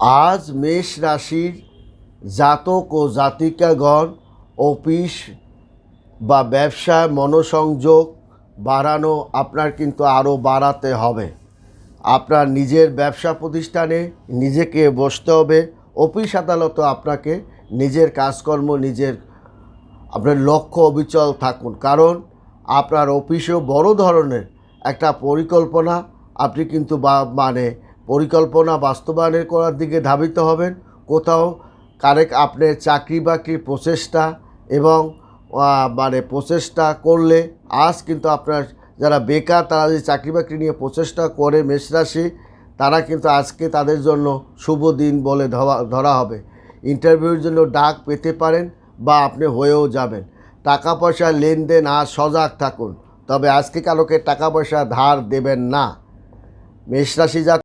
আজ মেষ রাশির জাতক ও জাতিকাগণ, অফিস বা ব্যবসায় মনোসংযোগ বাড়ানো আপনার কিন্তু আরও বাড়াতে হবে। আপনার নিজের ব্যবসা প্রতিষ্ঠানে নিজেকে বসতে হবে। অফিস আদালতও আপনাকে নিজের কাজকর্ম, নিজের আপনার লক্ষ্য অবিচল থাকুন। কারণ আপনার অফিসেও বড় ধরনের একটা পরিকল্পনা আপনি কিন্তু বা মানে পরিকল্পনা বাস্তবায়নের করার দিকে ধাবিত হবেন। কোথাও কারেক আপনার চাকরি বাকরির প্রচেষ্টা এবং মানে প্রচেষ্টা করলে, আজ কিন্তু আপনার যারা বেকার তারা যে চাকরি বাকরি নিয়ে প্রচেষ্টা করে মেষরাশি তারা কিন্তু আজকে তাদের জন্য শুভ দিন বলে ধরা হবে। ইন্টারভিউর জন্য ডাক পেতে পারেন বা আপনি হয়েও যাবেন। টাকা পয়সা লেনদেন আর সজাগ থাকুন। তবে আজকে কালোকে টাকা পয়সা ধার দেবেন না। মেষরাশি যা